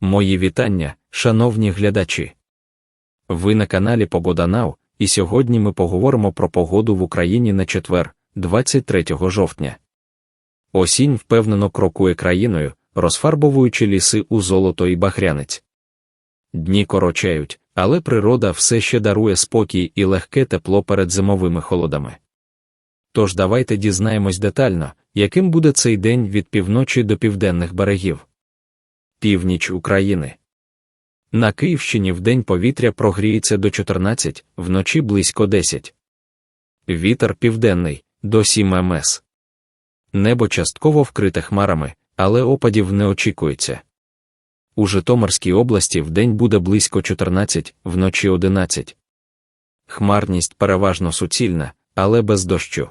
Мої вітання, шановні глядачі. Ви на каналі Погода Нау, і сьогодні ми поговоримо про погоду в Україні на четвер, 23 жовтня. Осінь впевнено крокує країною, розфарбовуючи ліси у золото і бахрянець. Дні корочають, але природа все ще дарує спокій і легке тепло перед зимовими холодами. Тож давайте дізнаємось детально, яким буде цей день від півночі до південних берегів. Північ України. На Київщині вдень повітря прогріється до 14, вночі близько 10. Вітер південний до 7 мс. Небо частково вкрите хмарами, але опадів не очікується. У Житомирській області вдень буде близько 14, вночі 11. Хмарність переважно суцільна, але без дощу.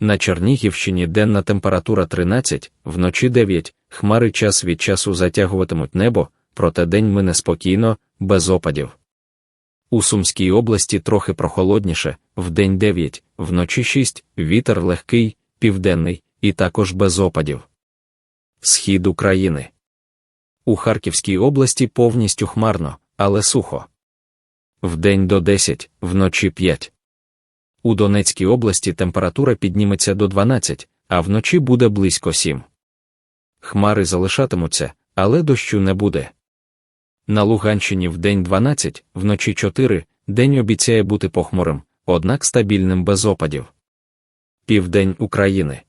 На Чернігівщині денна температура 13, вночі 9, хмари час від часу затягуватимуть небо, проте день мине спокійно, без опадів. У Сумській області трохи прохолодніше, вдень 9, вночі 6, вітер легкий, південний, і також без опадів. Схід України. У Харківській області повністю хмарно, але сухо. Вдень до 10, вночі 5. У Донецькій області температура підніметься до 12, а вночі буде близько 7. Хмари залишатимуться, але дощу не буде. На Луганщині вдень 12, вночі 4, день обіцяє бути похмурим, однак стабільним без опадів. Південь України.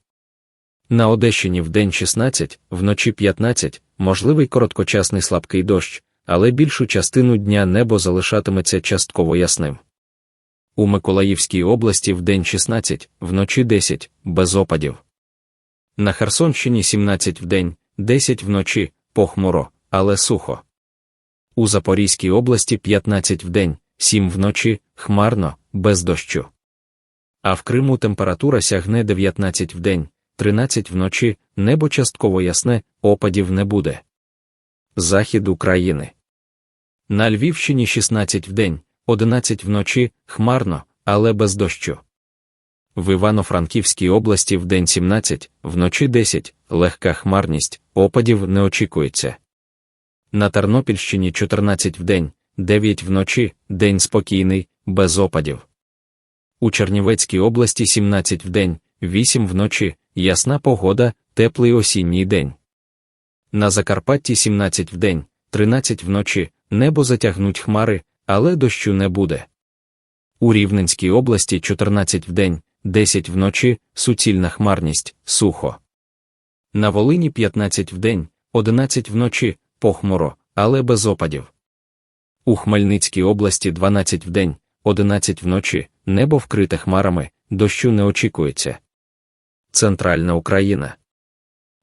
На Одещині вдень 16, вночі 15, можливий короткочасний слабкий дощ, але більшу частину дня небо залишатиметься частково ясним. У Миколаївській області вдень 16, вночі 10, без опадів. На Херсонщині 17 вдень, 10 вночі, похмуро, але сухо. У Запорізькій області 15 вдень, 7 вночі, хмарно, без дощу. А в Криму температура сягне 19 вдень, 13 вночі, небо частково ясне, опадів не буде. Захід України. На Львівщині 16 вдень, 11 вночі, хмарно, але без дощу. В Івано-Франківській області вдень 17, вночі 10, легка хмарність, опадів не очікується. На Тернопільщині 14 вдень, 9 вночі, день спокійний, без опадів. У Чернівецькій області 17 вдень, 8 вночі, ясна погода, теплий осінній день. На Закарпатті 17 вдень, 13 вночі, небо затягнуть хмари, але дощу не буде. У Рівненській області 14 вдень, 10 вночі, суцільна хмарність, сухо. На Волині 15 вдень, 11 вночі, похмуро, але без опадів. У Хмельницькій області 12 вдень, 11 вночі, небо вкрите хмарами, дощу не очікується. Центральна Україна.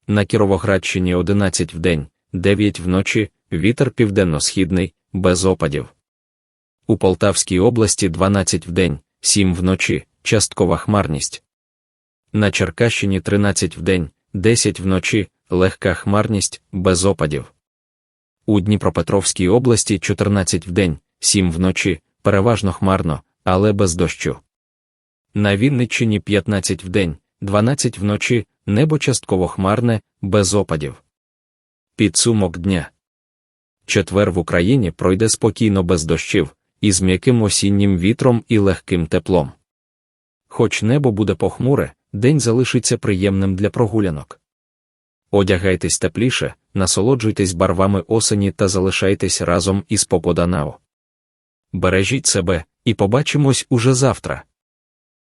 На Кіровоградщині 11 вдень, 9 вночі, вітер південно-східний, без опадів. У Полтавській області 12 вдень, 7 вночі, часткова хмарність. На Черкащині 13 вдень, 10 вночі, легка хмарність, без опадів. У Дніпропетровській області 14 вдень, 7 вночі, переважно хмарно, але без дощу. На Вінниччині 15 вдень, 12 вночі, небо частково хмарне, без опадів. Підсумок дня. Четвер в Україні пройде спокійно без дощів, із м'яким осіннім вітром і легким теплом. Хоч небо буде похмуре, день залишиться приємним для прогулянок. Одягайтесь тепліше, насолоджуйтесь барвами осені та залишайтесь разом із Поподанао. Бережіть себе, і побачимось уже завтра.